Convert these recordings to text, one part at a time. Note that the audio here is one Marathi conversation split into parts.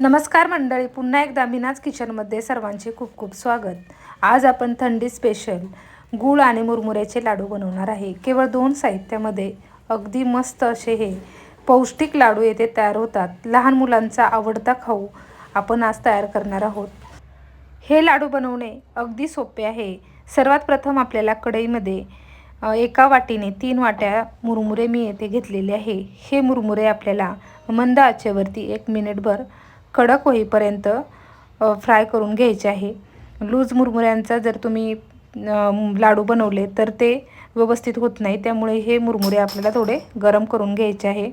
नमस्कार मंडळी पुन्हा एकदा मीनाज किचनमध्ये सर्वांचे खूप खूप स्वागत. आज आपण थंडी स्पेशल गूळ आणि मुरमुऱ्याचे लाडू बनवणार आहे. केवळ दोन साहित्यामध्ये अगदी मस्त असे हे पौष्टिक लाडू येथे तयार होतात. लहान मुलांचा आवडता खाऊ आपण आज तयार करणार आहोत. हे लाडू बनवणे अगदी सोपे आहे. सर्वात प्रथम आपल्याला कढईमध्ये एका वाटीने तीन वाट्या मुरमुरे मी येथे घेतलेले आहे. हे मुरमुरे आपल्याला मंद आचेवरती एक मिनिटभर कडक होईपर्यंत फ्राय करून घ्यायचे आहे. लूज मुरमुऱ्यांचा जर तुम्ही लाडू बनवले तर ते व्यवस्थित होत नाही. त्यामुळे हे मुरमुरे आपल्याला थोडे गरम करून घ्यायचे आहे.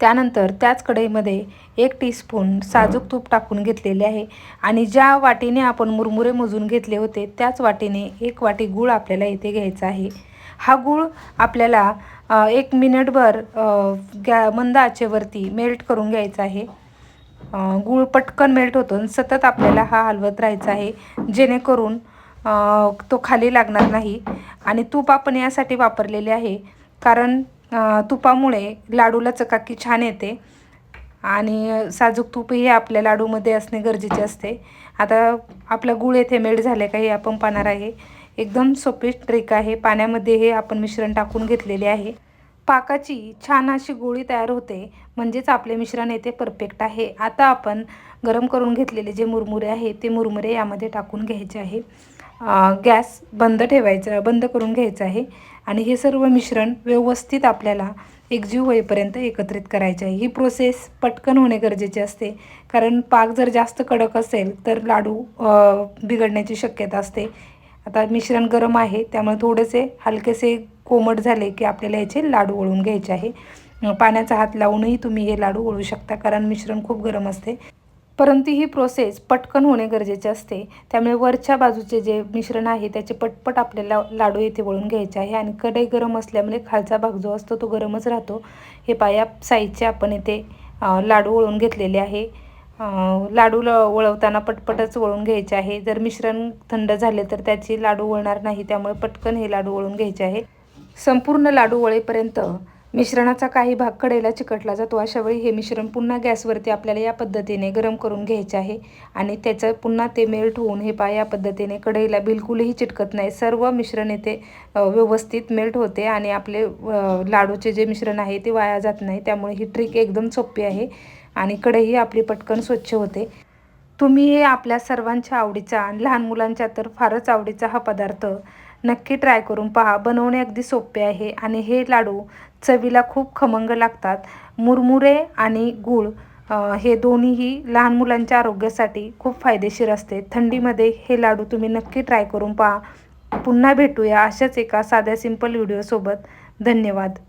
त्यानंतर त्याच कढईमध्ये एक टीस्पून साजूक तूप टाकून घेतलेले आहे. आणि ज्या वाटीने आपण मुरमुरे मोजून घेतले होते त्याच वाटीने एक वाटी गूळ आपल्याला इथे घ्यायचा आहे. हा गूळ आपल्याला एक मिनिटभर गॅ मंद आचेवरती मेल्ट करून घ्यायचा आहे. गूळ पटकन मेल्ट होतो आणि सतत आपल्याला हा हलवत राहायचा आहे. जेणेकरून तो खाली लागणार नाही. आणि तूप आपण यासाठी वापरलेले आहे. कारण तुपामुळे लाडूला चकाकी छान येते. आणि साजूक तूप हे आपल्या लाडूमध्ये असणे गरजेचे असते. आता आपला गुळ येथे मेल्ट झाले का हे आपण पाहणार आहे. एकदम सोपी ट्रिक आहे. पाण्यामध्ये हे आपण मिश्रण टाकून घेतलेले आहे. पाकाची छान अशी गोळी तयार होते. म्हणजेच आपले मिश्रण येथे परफेक्ट आहे. आता आपण गरम करून घेतलेले जे मुरमुरे आहे ते मुरमुरे यामध्ये टाकून घ्यायचे आहे. गॅस बंद ठेवायचा बंद करून घ्यायचं आहे. आणि हे सर्व मिश्रण व्यवस्थित आपल्याला एकजीव होईपर्यंत एकत्रित करायचे आहे. ही प्रोसेस पटकन होणे गरजेचे असते. कारण पाक जर जास्त कडक असेल तर लाडू बिघडण्याची शक्यता असते. आता मिश्रण गरम आहे त्यामुळे थोडेसे हलकेसे कोमट झाले की आपल्याला याचे लाडू वळून घ्यायचे आहे. पाण्याचा हात लावूनही तुम्ही हे लाडू वळू शकता कारण मिश्रण खूप गरम असते. परंतु ही प्रोसेस पटकन होणे गरजेचे असते. त्यामुळे वरच्या बाजूचे जे मिश्रण आहे त्याचे पटपट आपल्याला लाडू येथे वळून घ्यायचे आहे. आणि कढई गरम असल्यामुळे खालचा भाग जो असतो तो गरमच राहतो. हे पाया साईजचे आपण येथे लाडू वळून घेतलेले आहे. लाडू ल वळवताना पटपटच वळून घ्यायचे आहे. जर मिश्रण थंड झाले तर त्याची लाडू वळणार नाही. त्यामुळे पटकन हे लाडू वळून घ्यायचे आहे. संपूर्ण लाडू वळेपर्यंत मिश्रणाचा काही भाग कडेला चिकटला जातो. अशावेळी हे मिश्रण पुन्हा गॅसवरती आपल्याला या पद्धतीने गरम करून घ्यायचे आहे आणि त्याचं पुन्हा ते मेल्ट होऊन हे पाया पद्धतीने कढईला बिलकुलही चिटकत नाही. सर्व मिश्रण येथे व्यवस्थित मेल्ट होते आणि आपले लाडूचे जे मिश्रण आहे ते वाया जात नाही. त्यामुळे ही ट्रिक एकदम सोपी आहे आणि कढई आपली पटकन स्वच्छ होते. तुम्ही हे आपल्या सर्वांच्या आवडीचा आणि लहान मुलांच्या तर फारच आवडीचा हा पदार्थ नक्की ट्राय करून पहा. बनवणे अगदी सोपे आहे आणि हे लाडू चवीला खूप खमंग लागतात. मुरमुरे आणि गूळ हे दोन्हीही लहान मुलांच्या आरोग्यासाठी खूप फायदेशीर असते. थंडीमध्ये हे लाडू तुम्ही नक्की ट्राय करून पहा. पुन्हा भेटूया अशाच एका साध्या सिंपल व्हिडिओसोबत धन्यवाद.